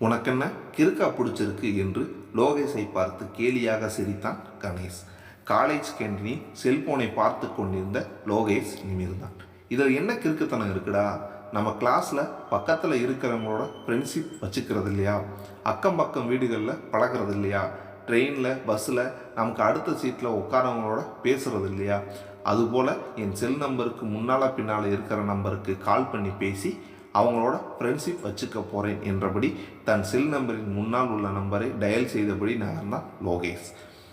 உனக்கென்ன? கிறுக்கா பிடிச்சிருக்கு என்று லோகேஷை பார்த்து கேலியாக சிரித்தான் கணேஷ். காலேஜ் கேண்டீனில் செல்போனை பார்த்து கொண்டிருந்த லோகேஷ் நிமிர்ந்தான். இதில் என்ன கிறுக்குத்தனம் இருக்குடா? நம்ம கிளாஸில் பக்கத்தில் இருக்கிறவங்களோட ஃப்ரெண்ட்ஷிப் வச்சுக்கிறது இல்லையா? அக்கம் பக்கம் வீடுகளில் பழகிறது இல்லையா? ட்ரெயினில் பஸ்ஸில் நமக்கு அடுத்த சீட்டில் உட்காரவங்களோட பேசுகிறது இல்லையா? அதுபோல் என் செல் நம்பருக்கு முன்னால் பின்னால் இருக்கிற நம்பருக்கு கால் பண்ணி பேசி அவங்களோட ஃப்ரெண்ட்ஷிப் வச்சுக்க போகிறேன் என்றபடி தன் செல் நம்பரின் முன்னால் உள்ள நம்பரை டயல் செய்தபடி நகர்ந்தான் லோகேஷ்.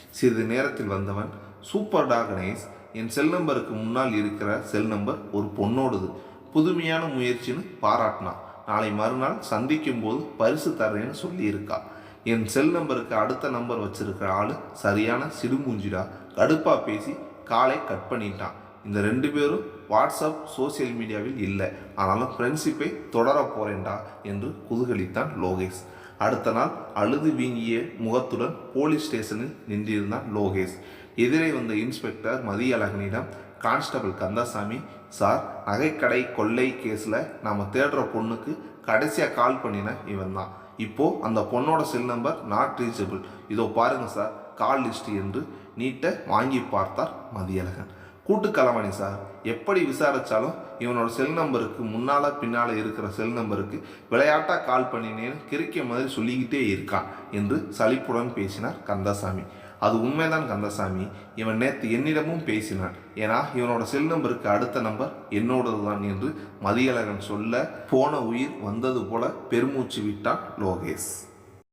சிறிது நேரத்தில் வந்தவன் சூப்பர்டா கணேஷ் என் செல் நம்பருக்கு முன்னால் இருக்கிற செல் நம்பர் ஒரு பொண்ணோடது. புதுமையான முயற்சின்னு பாராட்டினான் நாளை மறுநாள் சந்திக்கும் போது பரிசு தர்றேன்னு சொல்லியிருக்கா. என் செல் நம்பருக்கு அடுத்த நம்பர் வச்சிருக்கிற ஆள் சரியான சிடுமூஞ்சிடா. கடுப்பாக பேசி காலை கட் பண்ணிட்டான். இந்த ரெண்டு பேரும் வாட்ஸ்அப் சோஷியல் மீடியாவில் இல்லை. ஆனாலும் ஃப்ரெண்ட்ஷிப்பை தொடர போகிறேன்டா என்று குதூகலித்தான் லோகேஷ். அடுத்த நாள் அழுது வீங்கிய முகத்துடன் போலீஸ் ஸ்டேஷனில் நின்றிருந்தான் லோகேஷ். எதிரே வந்த இன்ஸ்பெக்டர் மதியழகனிடம் கான்ஸ்டபிள் கந்தசாமி சார் நகைக்கடை கொள்ளை கேஸில் நாம் தேடுற பொண்ணுக்கு கடைசியாக கால் பண்ணின இவன் தான் இப்போது அந்த பொண்ணோட செல் நம்பர் நாட் ரீச்சபிள் இதோ பாருங்கள் சார் கால் லிஸ்ட் என்று நீட்டை வாங்கி பார்த்தார் மதியழகன். கூட்டு களவாணி சார். எப்படி விசாரித்தாலும் இவனோட செல் நம்பருக்கு முன்னால் பின்னால் இருக்கிற செல் நம்பருக்கு விளையாட்டாக கால் பண்ணினேன்னு கிரிக்க மாதிரி சொல்லிக்கிட்டே இருக்கான் என்று சலிப்புடன் பேசினார் கந்தசாமி. அது உண்மைதான் கந்தசாமி. இவன் நேற்று என்னிடமும் பேசினான். ஏன்னா இவனோட செல் நம்பருக்கு அடுத்த நம்பர் என்னோடது தான் என்று மதியழகன் சொல்ல போன உயிர் வந்தது போல பெருமூச்சு விட்டான் லோகேஷ்.